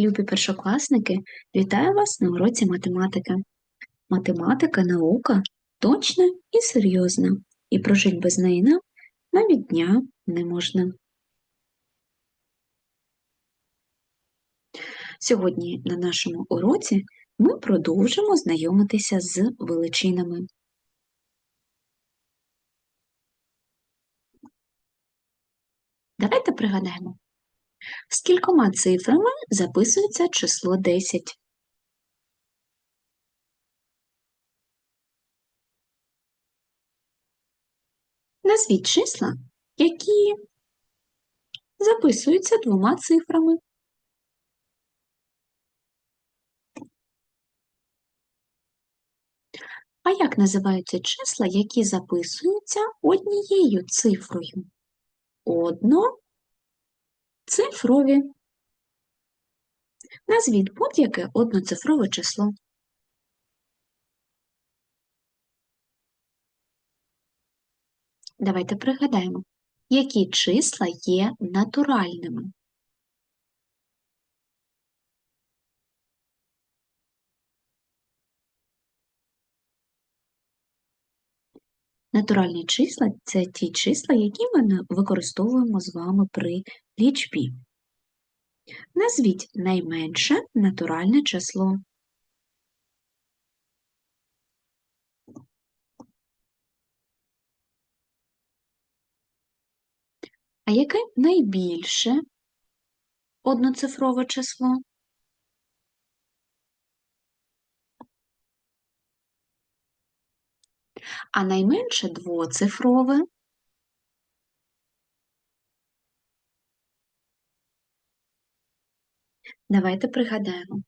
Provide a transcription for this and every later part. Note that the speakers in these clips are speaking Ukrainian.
Любі першокласники, вітаю вас на уроці математики. Математика наука точна і серйозна, і прожить без неї нам навіть дня не можна. Сьогодні на нашому уроці ми продовжимо знайомитися з величинами. Давайте пригадаємо, з кількома цифрами записується число 10. Назвіть числа, які записуються двома цифрами. А як називаються числа, які записуються однією цифрою? Одноцифрові. Назвіть будь-яке одноцифрове число. Давайте пригадаємо, які числа є натуральними. Натуральні числа це ті числа, які ми використовуємо з вами при лічбі. Назвіть найменше натуральне число. А яке найбільше одноцифрове число? А найменше двоцифрове? Давайте пригадаємо.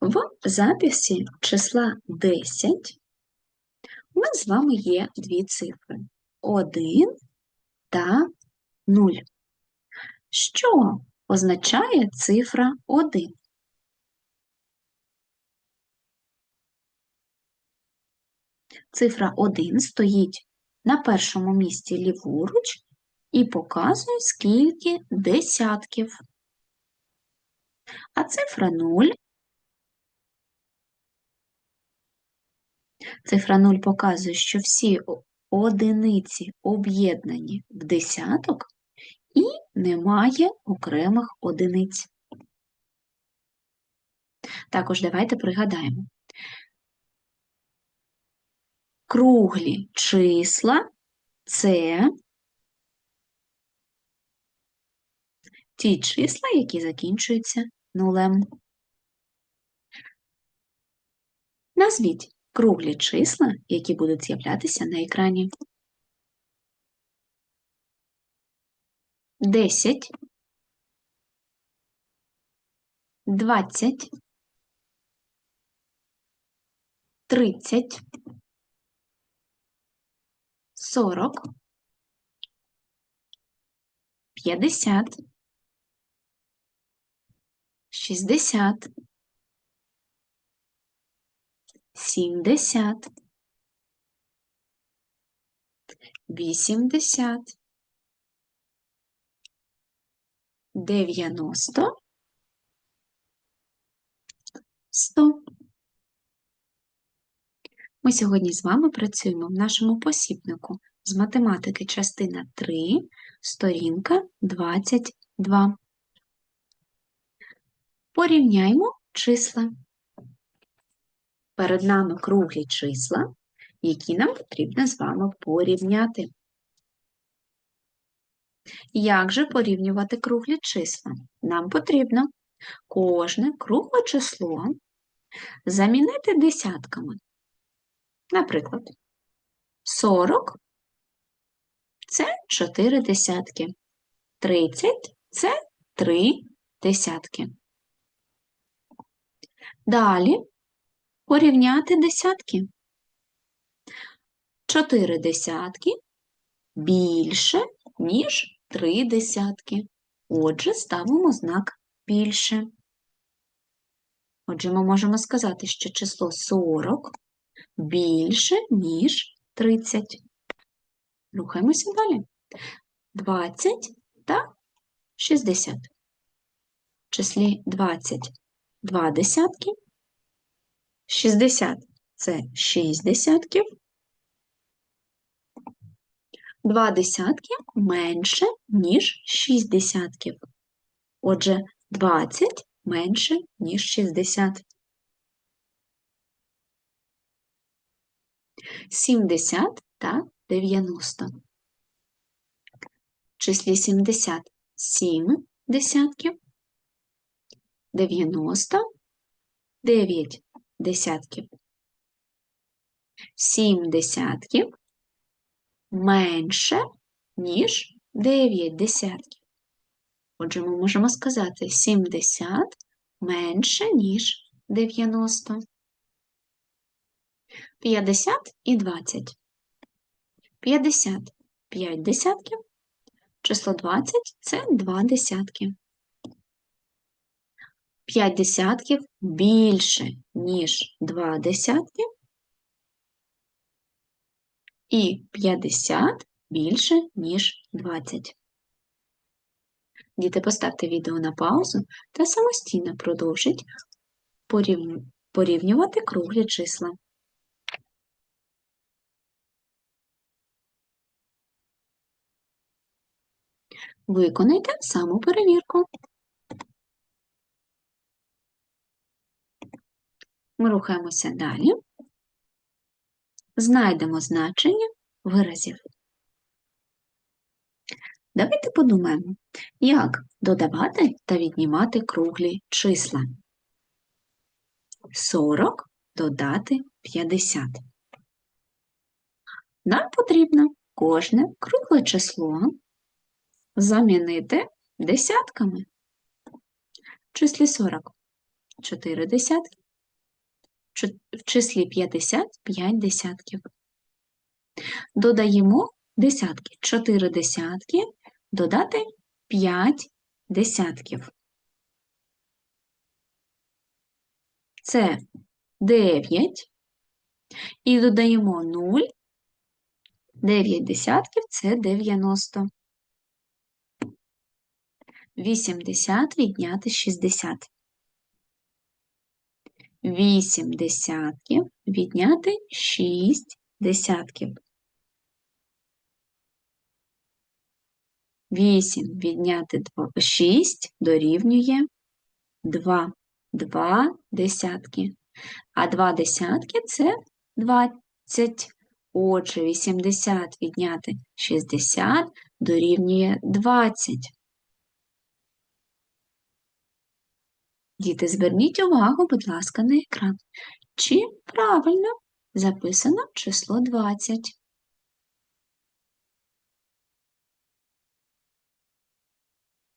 В записі числа 10 у нас з вами є дві цифри 1 та 0. Що означає цифра 1? Цифра 1 стоїть на першому місці ліворуч і показує, скільки десятків. А цифра 0. Цифра 0 показує, що всі одиниці об'єднані в десяток і немає окремих одиниць. Також давайте пригадаємо. Круглі числа це ті числа, які закінчуються нулем. Назвіть круглі числа, які будуть з'являтися на екрані. 10, 20, 30, 40, 50, 60, 70, 80, 90, 100. Ми сьогодні з вами працюємо в нашому посібнику з математики частина 3, сторінка 22. Порівняймо числа. Перед нами круглі числа, які нам потрібно з вами порівняти. Як же порівнювати круглі числа? Нам потрібно кожне кругле число замінити десятками. Наприклад, 40 це 4 десятки, 30 це 3 десятки. Далі порівняти десятки. 4 десятки більше, ніж 3 десятки. Отже, ставимо знак більше. Отже, ми можемо сказати, що число 40 більше, ніж 30. Рухаємося далі. 20 та 60. числі 20 два десятки, 60 це 6 десятків, Два десятки менше, ніж 6 десятків. Отже, 20 менше, ніж 60. 70 та 90. В числі 70 7 десятків, 90 9 десятків. 7 десятків менше, ніж 9 десятків. Отже, ми можемо сказати 70 менше, ніж 90. 50 і 20. 50 – 5 десятків. Число 20 – це 2 десятки. 5 десятків більше, ніж 2 десятки. І 50 більше, ніж 20. Діти, поставте відео на паузу та самостійно продовжіть порівнювати круглі числа. Виконайте саму перевірку. Ми рухаємося далі. Знайдемо значення виразів. Давайте подумаємо, як додавати та віднімати круглі числа. 40 додати 50. Нам потрібно кожне кругле число замінити десятками. В числі 40 4 десятки, в числі 50 5 десятків. Додаємо десятки. 4 десятки додати 5 десятків. Це 9. І додаємо 0. 9 десятків це 90. 80 відняти 60. 8 десятків відняти 6 десятків. 8 відняти 6 дорівнює 2. 2 десятки. А 2 десятки це 20. Отже, 80 відняти 60 дорівнює 20. Діти, зверніть увагу, будь ласка, на екран. Чи правильно записано число 20?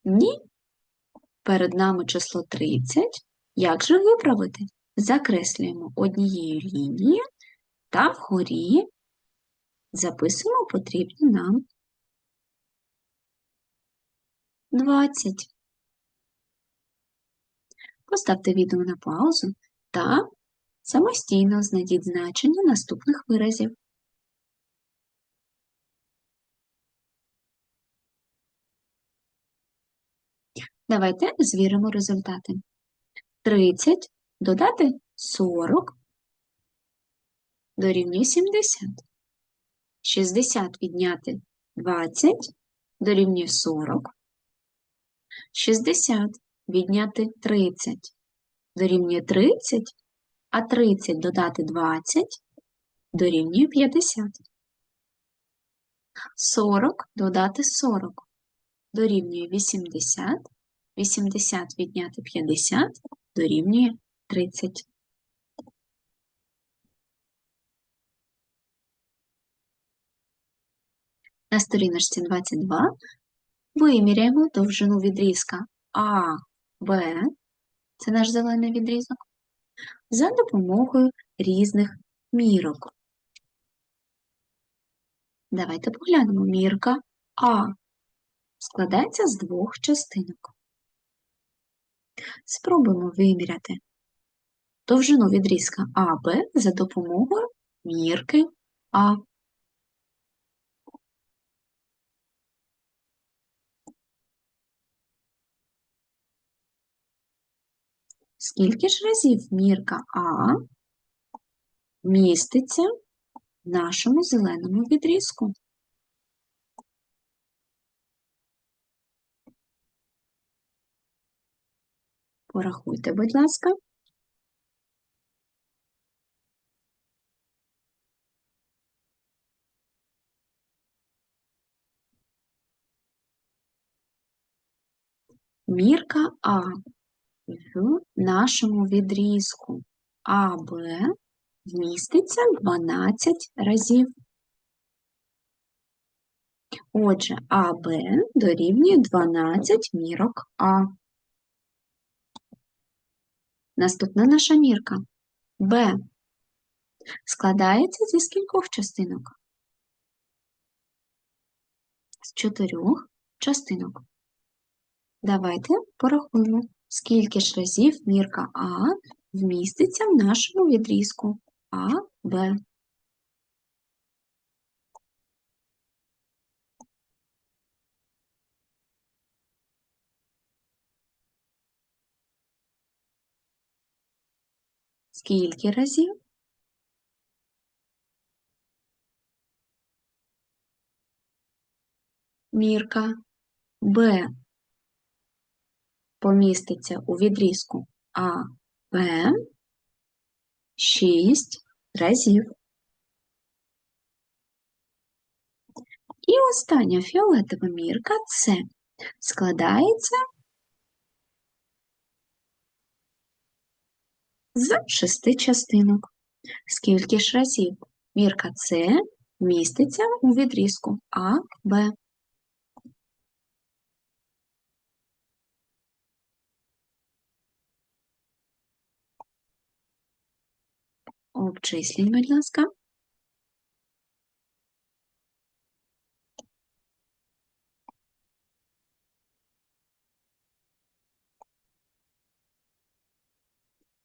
Ні. Перед нами число 30. Як же виправити? Закреслюємо однією лінією та вгорі записуємо потрібні нам 20. Поставте відео на паузу та самостійно знайдіть значення наступних виразів. Давайте звіримо результати. 30 додати 40 дорівнює 70. 60 відняти 20 дорівнює 40. 60 відняти 30 дорівнює 30, а 30 додати 20 дорівнює 50. 40 додати 40 дорівнює 80. 80 відняти 50 дорівнює 30. На сторіночці 22 виміряємо довжину відрізка А, Б, це наш зелений відрізок, за допомогою різних мірок. Давайте поглянемо мірка А. Складається з двох частинок. Спробуємо виміряти довжину відрізка АБ за допомогою мірки А. Скільки ж разів мірка А міститься в нашому зеленому відрізку? Порахуйте, будь ласка. Мірка А в нашому відрізку АБ вміститься 12 разів. Отже, АБ дорівнює 12 мірок А. Наступна наша мірка Б. Складається зі скількох частинок? З чотирьох частинок. Давайте порахуємо. Скільки ж разів мірка А вміститься в нашому відрізку А, Б. Скільки разів? Мірка Б поміститься у відрізку АВ 6 разів. І остання фіолетова мірка С складається з шести частинок. Скільки ж разів мірка С міститься у відрізку А, Б. Обчисліть, будь ласка.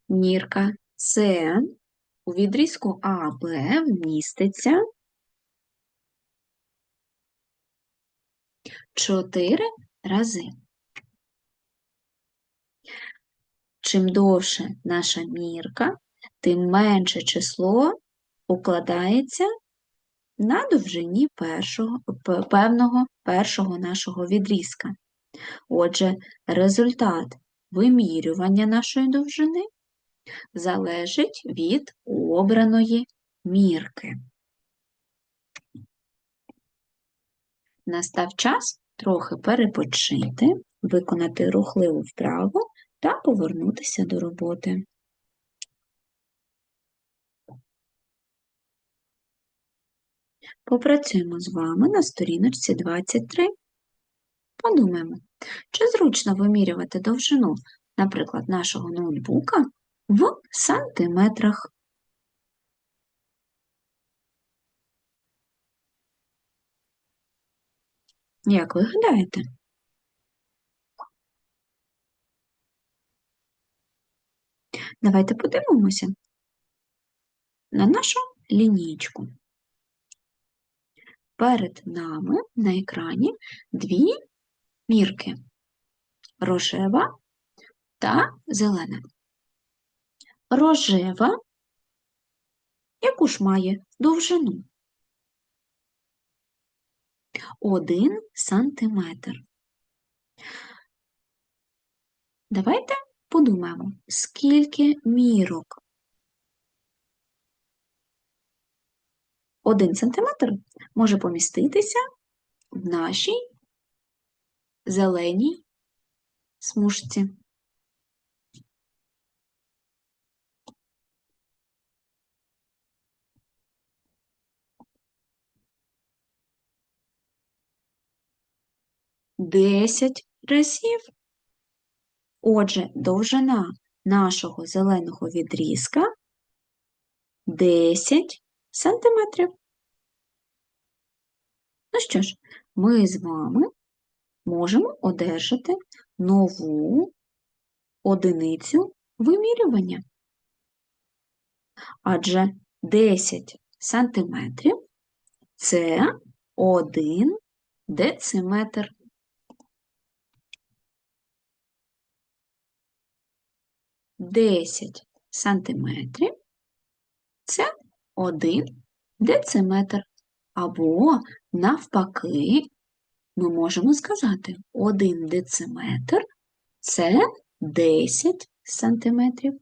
Мірка С у відрізку АБ вміститься 4 рази. Чим довше наша мірка, тим менше число укладається на довжині першого, певного першого нашого відрізка. Отже, результат вимірювання нашої довжини залежить від обраної мірки. Настав час трохи перепочити, виконати рухливу вправу та повернутися до роботи. Попрацюємо з вами на сторіночці 23. Подумаємо, чи зручно вимірювати довжину, наприклад, нашого ноутбука в сантиметрах. Як ви гадаєте? Давайте подивимося на нашу лінійку перед нами на екрані дві мірки рожева та зелена. Рожева, яку ж має довжину Один сантиметр. Давайте подумаємо, скільки мірок 1 см може поміститися в нашій зеленій смужці. Десять разів. Отже, довжина нашого зеленого відрізка 10 сантиметрів. Ну що ж, ми з вами можемо одержати нову одиницю вимірювання. Адже 10 сантиметрів це 1 дециметр. Десять сантиметрів це або, навпаки, ми можемо сказати 1 дециметр це 10 сантиметрів.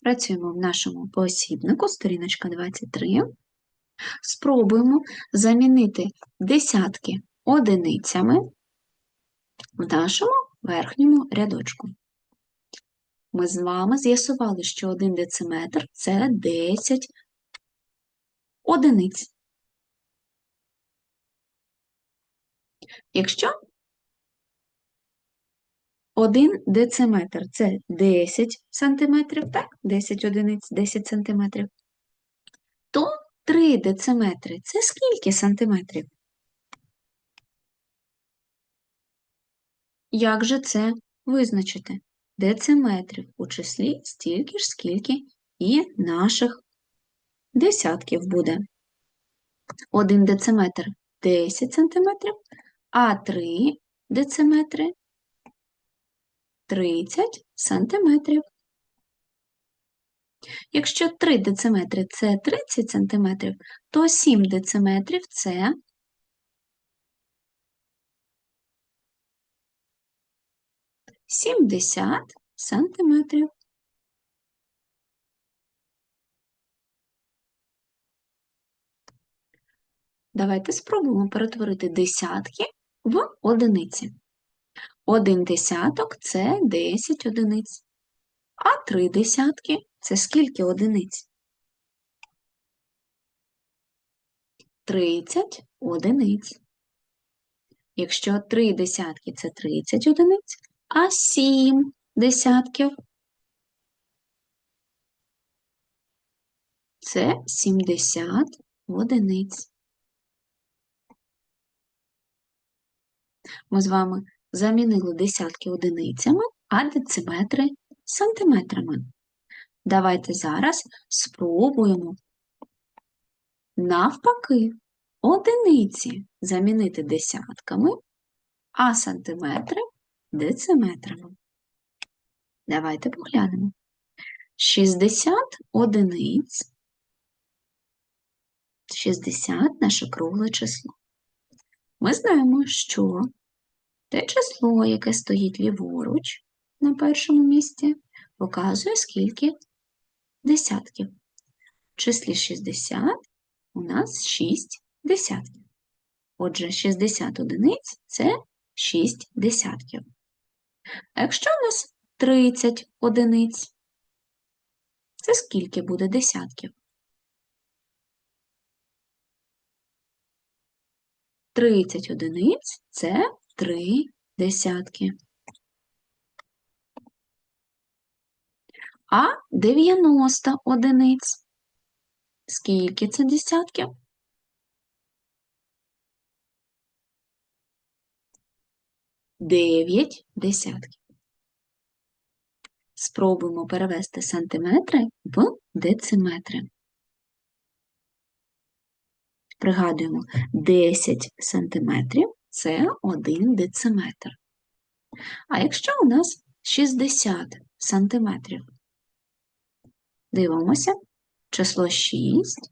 Працюємо в нашому посібнику, сторіночка 23. Спробуємо замінити десятки одиницями в нашому верхньому рядочку. Ми з вами з'ясували, що 1 дециметр – це 10 одиниць. Якщо 1 дециметр – це 10 сантиметрів, так, 10 одиниць, 10 сантиметрів, то 3 дециметри – це скільки сантиметрів? Як же це визначити? Дециметрів у числі стільки ж, скільки і наших десятків буде. 1 дециметр 10 сантиметрів, а 3 дециметри 30 сантиметрів. Якщо 3 дециметри це 30 сантиметрів, то 7 дециметрів це 70 сантиметрів. Давайте спробуємо перетворити десятки в одиниці. Один десяток це 10 одиниць. А три десятки це скільки одиниць? 30 одиниць. Якщо три десятки це 30 одиниць, а сім десятків це 70 одиниць. Ми з вами замінили десятки одиницями, а дециметри сантиметрами. Давайте зараз спробуємо навпаки одиниці замінити десятками, а сантиметри дециметрами. Давайте поглянемо. 60 одиниць. 60 наше кругле число. Ми знаємо, що те число, яке стоїть ліворуч на першому місці, показує, скільки десятків. В числі 60 у нас 6 десятків. Отже, 60 одиниць це 6 десятків. А якщо у нас 30 одиниць, це скільки буде десятків? 30 одиниць це 3 десятки. А 90 одиниць. Скільки це десятків? Дев'ять десятків. Спробуємо перевести сантиметри в дециметри. Пригадуємо, 10 сантиметрів це 1 дециметр. А якщо у нас 60 сантиметрів, дивимося, число 6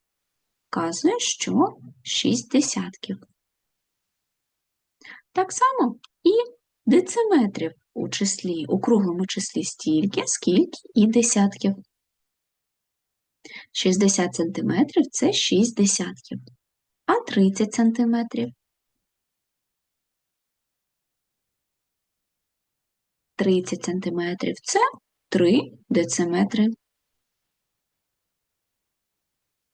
вказує, що 6 десятків. Так само і дециметрів у числі, у круглому числі стільки, скільки і десятків. 60 сантиметрів – це 6 десятків, а 30 сантиметрів – 30 сантиметрів – це 3 дециметри.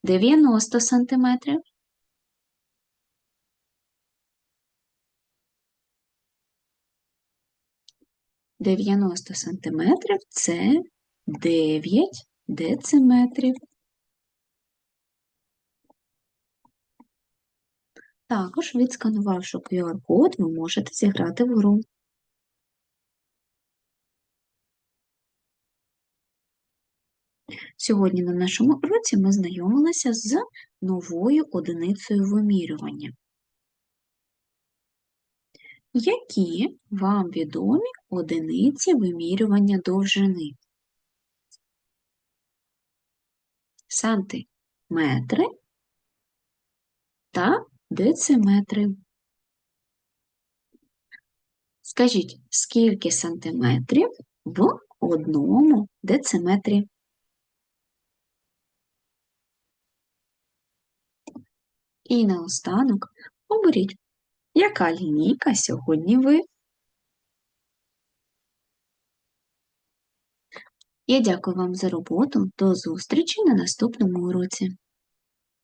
90 сантиметрів 90 сантиметрів це 9 дециметрів. Також, відсканувавши QR-код, ви можете зіграти в гру. Сьогодні на нашому уроці ми знайомилися з новою одиницею вимірювання. Які вам відомі одиниці вимірювання довжини? Сантиметри та дециметри. Скажіть, скільки сантиметрів в одному дециметрі? І наостанок оберіть, яка лінійка сьогодні ви. Я дякую вам за роботу. До зустрічі на наступному уроці.